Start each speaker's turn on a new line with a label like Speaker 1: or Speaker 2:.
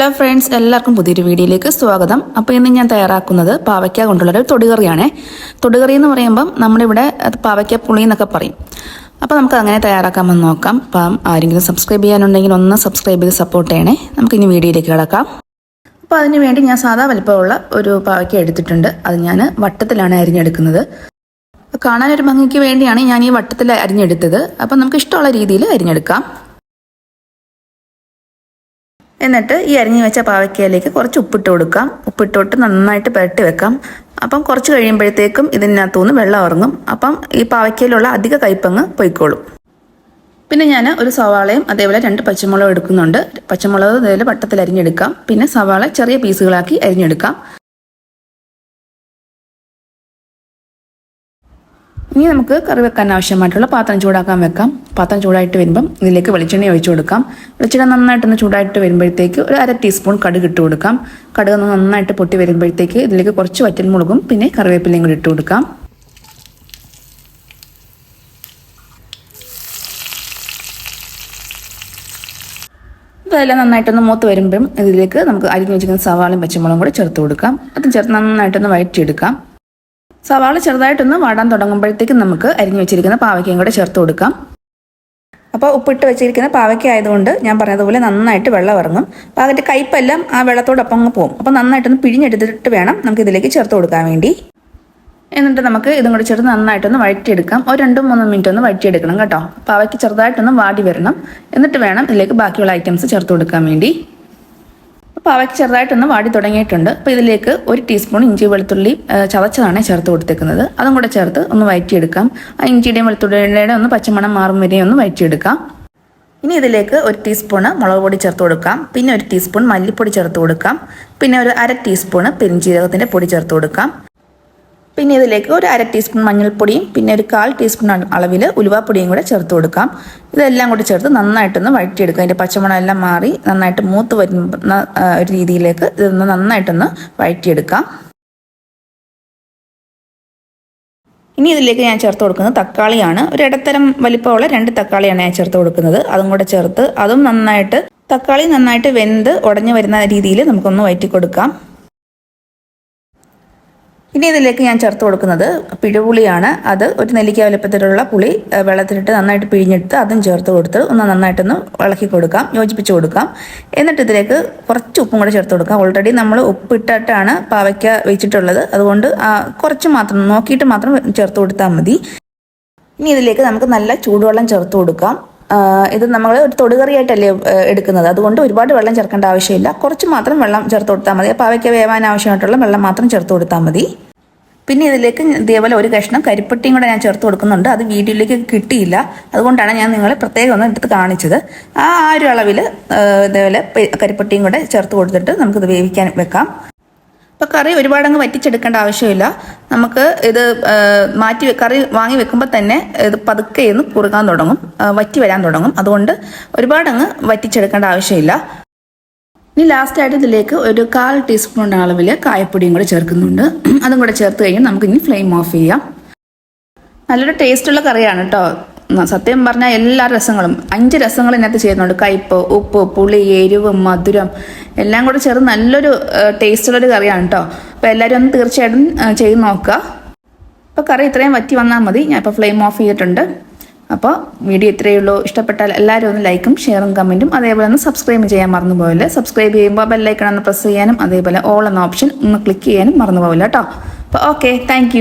Speaker 1: Hello friends എല്ലാവർക്കും പുതിയൊരു വീഡിയോയിലേക്ക് സ്വാഗതം. അപ്പോൾ ഇന്ന് ഞാൻ തയ്യാറാക്കുന്നത് പാവയ്ക്ക കൊണ്ടുള്ളൊരു തൊടുകറിയാണ്. തൊടുകറി എന്ന് പറയുമ്പം നമ്മുടെ ഇവിടെ പാവയ്ക്ക പുളി എന്നൊക്കെ പറയും. അപ്പോൾ നമുക്ക് അങ്ങനെ തയ്യാറാക്കാമെന്ന് നോക്കാം. അപ്പം ആരെങ്കിലും സബ്സ്ക്രൈബ് ചെയ്യാനുണ്ടെങ്കിൽ ഒന്ന് സബ്സ്ക്രൈബ് ചെയ്ത് സപ്പോർട്ട് ചെയ്യണേ. നമുക്ക് ഇനി വീഡിയോയിലേക്ക് കിടക്കാം. അപ്പോൾ അതിന് വേണ്ടി ഞാൻ സാധാ വലിപ്പമുള്ള ഒരു പാവയ്ക്ക എടുത്തിട്ടുണ്ട്. അത് ഞാൻ വട്ടത്തിലാണ് അരിഞ്ഞെടുക്കുന്നത്. കാണാനൊരു ഭംഗിക്ക് വേണ്ടിയാണ് ഞാൻ ഈ വട്ടത്തിൽ അരിഞ്ഞെടുത്തത്. അപ്പം നമുക്ക് ഇഷ്ടമുള്ള രീതിയിൽ അരിഞ്ഞെടുക്കാം. എന്നിട്ട് ഈ അരിഞ്ഞു വെച്ച പാവയ്ക്കയിലേക്ക് കുറച്ച് ഉപ്പിട്ട് കൊടുക്കാം. ഉപ്പിട്ടോട്ട് നന്നായിട്ട് പുരട്ടി വെക്കാം. അപ്പം കുറച്ച് കഴിയുമ്പോഴത്തേക്കും ഇതിനകത്തുനിന്ന് വെള്ളം ഇറങ്ങും. അപ്പം ഈ പാവയ്ക്കയിലുള്ള അധിക കയ്പങ്ങ് പൊയ്ക്കോളും. പിന്നെ ഞാൻ ഒരു സവാളയും അതേപോലെ രണ്ട് പച്ചമുളകും എടുക്കുന്നുണ്ട്. പച്ചമുളക് അതേപോലെ വട്ടത്തിൽ അരിഞ്ഞെടുക്കാം. പിന്നെ സവാള ചെറിയ പീസുകളാക്കി അരിഞ്ഞെടുക്കാം. ഇനി നമുക്ക് കറി വെക്കാൻ ആവശ്യമായിട്ടുള്ള പാത്രം ചൂടാക്കാൻ വെക്കാം. പാത്രം ചൂടായിട്ട് വരുമ്പം ഇതിലേക്ക് വെളിച്ചെണ്ണ ഒഴിച്ചു കൊടുക്കാം. വെളിച്ചെണ്ണ നന്നായിട്ടൊന്ന് ചൂടായിട്ട് വരുമ്പോഴത്തേക്ക് ഒരു അര ടീസ്പൂൺ കടുക് ഇട്ട് കൊടുക്കാം. കടുക് ഒന്ന് നന്നായിട്ട് പൊട്ടി വരുമ്പോഴത്തേക്ക് ഇതിലേക്ക് കുറച്ച് വറ്റൽമുളകും പിന്നെ കറിവേപ്പിലയും കൂടി ഇട്ട് കൊടുക്കാം. ഇതെല്ലാം നന്നായിട്ടൊന്ന് മൂത്ത് വരുമ്പം ഇതിലേക്ക് നമുക്ക് അരിഞ്ഞു വെച്ചിരിക്കുന്ന സവാളയും പച്ചമുളകും കൂടി ചേർത്ത് കൊടുക്കാം. അത് ചേർത്ത് നന്നായിട്ടൊന്ന് വഴറ്റിയെടുക്കാം. സവാള ചെറുതായിട്ടൊന്ന് വാടാൻ തുടങ്ങുമ്പോഴത്തേക്കും നമുക്ക് അരിഞ്ഞു വെച്ചിരിക്കുന്ന പാവയ്ക്കയും കൂടെ ചേർത്ത് കൊടുക്കാം. അപ്പോൾ ഉപ്പിട്ട് വെച്ചിരിക്കുന്ന പാവയ്ക്ക ആയതുകൊണ്ട് ഞാൻ പറഞ്ഞതുപോലെ നന്നായിട്ട് വെള്ളം ഇറങ്ങും. അപ്പോൾ അതിന്റെ കയ്പെല്ലാം ആ വെള്ളത്തോടൊപ്പം അങ്ങ് പോകും. അപ്പോൾ നന്നായിട്ടൊന്ന് പിഴിഞ്ഞെടുത്തിട്ട് വേണം നമുക്ക് ഇതിലേക്ക് ചേർത്ത് കൊടുക്കാൻ വേണ്ടി. എന്നിട്ട് നമുക്ക് ഇതും കൂടി ചേർത്ത് നന്നായിട്ടൊന്ന് വഴറ്റിയെടുക്കാം. ഒരു രണ്ടും മൂന്നും മിനിറ്റ് ഒന്ന് വഴറ്റിയെടുക്കണം കേട്ടോ. പാവയ്ക്ക് ചെറുതായിട്ടൊന്ന് വാടി വരണം. എന്നിട്ട് വേണം ഇതിലേക്ക് ബാക്കിയുള്ള ഐറ്റംസ് ചേർത്ത് കൊടുക്കാൻ വേണ്ടി. അപ്പോൾ അവയ്ക്ക് ചെറുതായിട്ടൊന്ന് വാടി തുടങ്ങിയിട്ടുണ്ട്. അപ്പോൾ ഇതിലേക്ക് ഒരു ടീസ്പൂൺ ഇഞ്ചി വെളുത്തുള്ളി ചതച്ചതാണ് ചേർത്ത് കൊടുത്തേക്കുന്നത്. അതും കൂടെ ചേർത്ത് ഒന്ന് വയറ്റിയെടുക്കാം. ആ ഇഞ്ചിയുടെയും വെളുത്തുള്ളിയുടെ ഒന്ന് പച്ചമണം മാറും വരെയും ഒന്ന് വയറ്റിയെടുക്കാം. ഇനി ഇതിലേക്ക് ഒരു ടീസ്പൂണ് മുളക് പൊടി ചേർത്ത് കൊടുക്കാം. പിന്നെ ഒരു ടീസ്പൂൺ മല്ലിപ്പൊടി ചേർത്ത് കൊടുക്കാം. പിന്നെ ഒരു അര ടീസ്പൂണ് പെരിഞ്ചീരകത്തിന്റെ പൊടി ചേർത്ത് കൊടുക്കാം. പിന്നെ ഇതിലേക്ക് ഒരു അര ടീസ്പൂൺ മഞ്ഞൾപ്പൊടിയും പിന്നെ ഒരു കാൽ ടീസ്പൂൺ അളവിൽ ഉലുവാപ്പൊടിയും കൂടെ ചേർത്ത് കൊടുക്കാം. ഇതെല്ലാം കൂടി ചേർത്ത് നന്നായിട്ടൊന്ന് വഴറ്റിയെടുക്കുക അതിന്റെ പച്ചമണം എല്ലാം മാറി നന്നായിട്ട് മൂത്ത് വരുന്ന ഒരു രീതിയിലേക്ക് ഇതൊന്ന് നന്നായിട്ടൊന്ന് വഴറ്റിയെടുക്കാം. ഇനി ഇതിലേക്ക് ഞാൻ ചേർത്ത് കൊടുക്കുന്നത് തക്കാളിയാണ്. ഒരു ഇടത്തരം വലിപ്പമുള്ള രണ്ട് തക്കാളിയാണ് ഞാൻ ചേർത്ത് കൊടുക്കുന്നത്. അതും കൂടെ ചേർത്ത് അതും നന്നായിട്ട് തക്കാളി നന്നായിട്ട് വെന്ത് ഉടഞ്ഞു വരുന്ന രീതിയിൽ നമുക്കൊന്ന് വയറ്റി കൊടുക്കാം ഇനി ഇതിലേക്ക് ഞാൻ ചേർത്ത് കൊടുക്കുന്നത് പിഴുപുളിയാണ് അത് ഒരു നെല്ലിക്ക വലുപ്പത്തിലുള്ള പുളി വെള്ളത്തിലിട്ട് നന്നായിട്ട് പിഴിഞ്ഞെടുത്ത് അതും ചേർത്ത് കൊടുത്ത് ഒന്ന് നന്നായിട്ടൊന്ന് ഇളക്കി കൊടുക്കാം യോജിപ്പിച്ച് കൊടുക്കാം. എന്നിട്ട് ഇതിലേക്ക് കുറച്ച് ഉപ്പും കൂടെ ചേർത്ത് കൊടുക്കാം. ഓൾറെഡി നമ്മൾ ഉപ്പിട്ടിട്ടാണ് പാവയ്ക്ക വെച്ചിട്ടുള്ളത്. അതുകൊണ്ട് കുറച്ച് മാത്രം നോക്കിയിട്ട് മാത്രം ചേർത്ത് കൊടുത്താൽ മതി. ഇനി ഇതിലേക്ക് നമുക്ക് നല്ല ചൂടുവെള്ളം ചേർത്ത് കൊടുക്കാം. ഇത് നമ്മൾ ഒരു തൊടുകറിയായിട്ടല്ലേ എടുക്കുന്നത്. അതുകൊണ്ട് ഒരുപാട് വെള്ളം ചേർക്കേണ്ട ആവശ്യമില്ല. കുറച്ച് മാത്രം വെള്ളം ചേർത്ത് കൊടുത്താൽ മതി. അപ്പോൾ അവയ്ക്ക് വേവാൻ ആവശ്യമായിട്ടുള്ള വെള്ളം മാത്രം ചേർത്ത് കൊടുത്താൽ മതി. പിന്നെ ഇതിലേക്ക് ഇതേപോലെ ഒരു കഷ്ണം കരിപ്പട്ടിയും കൂടെ ഞാൻ ചേർത്ത് കൊടുക്കുന്നുണ്ട്. അത് വീഡിയോയിലേക്ക് കിട്ടിയില്ല. അതുകൊണ്ടാണ് ഞാൻ നിങ്ങളെ പ്രത്യേകം ഒന്ന് എടുത്ത് കാണിച്ചത്. ആ ഒരു അളവിൽ ഇതേപോലെ കരിപ്പട്ടിയും കൂടെ ചേർത്ത് കൊടുത്തിട്ട് നമുക്കിത് വേവിക്കാൻ വെക്കാം. അപ്പോൾ കറി ഒരുപാടങ്ങ് വറ്റിച്ചെടുക്കേണ്ട ആവശ്യമില്ല. നമുക്ക് ഇത് മാറ്റി കറി വാങ്ങി വെക്കുമ്പോൾ തന്നെ ഇത് പതുക്കെ ഒന്ന് കുറുകാൻ തുടങ്ങും. വറ്റി വരാൻ തുടങ്ങും. അതുകൊണ്ട് ഒരുപാടങ്ങ് വറ്റിച്ചെടുക്കേണ്ട ആവശ്യമില്ല. ഇനി ലാസ്റ്റായിട്ട് ഇതിലേക്ക് ഒരു കാൽ ടീസ്പൂൺ അളവിൽ കായപ്പൊടിയും കൂടെ ചേർക്കുന്നുണ്ട്. അതും കൂടെ ചേർത്ത് കഴിഞ്ഞാൽ നമുക്ക് ഇനി ഫ്ലെയിം ഓഫ് ചെയ്യാം. നല്ലൊരു ടേസ്റ്റുള്ള കറിയാണ് കേട്ടോ സത്യം പറഞ്ഞാൽ എല്ലാ രസങ്ങളും. അഞ്ച് രസങ്ങൾ ഇതിനകത്ത് ചെയ്യുന്നുണ്ട്. കയ്പ് ഉപ്പ് പുളി എരിവ് മധുരം. എല്ലാം കൂടെ ചേർന്ന് നല്ലൊരു ടേസ്റ്റുള്ളൊരു കറിയാണ് കേട്ടോ അപ്പോൾ എല്ലാവരും ഒന്ന് തീർച്ചയായിട്ടും ചെയ്ത് നോക്കുക. അപ്പോൾ കറി ഇത്രയും വറ്റി വന്നാൽ മതി. ഞാൻ ഇപ്പോൾ ഫ്ലെയിം ഓഫ് ചെയ്തിട്ടുണ്ട്. അപ്പോൾ വീഡിയോ ഇത്രയേ ഉള്ളൂ. ഇഷ്ടപ്പെട്ടാൽ എല്ലാവരും ഒന്ന് ലൈക്കും ഷെയറും കമന്റും അതേപോലെ ഒന്ന് സബ്സ്ക്രൈബ് ചെയ്യാൻ മറന്നു പോകില്ല സബ്സ്ക്രൈബ് ചെയ്യുമ്പോൾ ബെല്ലൈക്കൺ ഒന്ന് പ്രസ് ചെയ്യാനും അതേപോലെ ഓൾ എന്ന ഓപ്ഷൻ ഒന്ന് ക്ലിക്ക് ചെയ്യാനും മറന്നു പോകില്ല കേട്ടോ അപ്പോൾ ഓക്കെ. താങ്ക്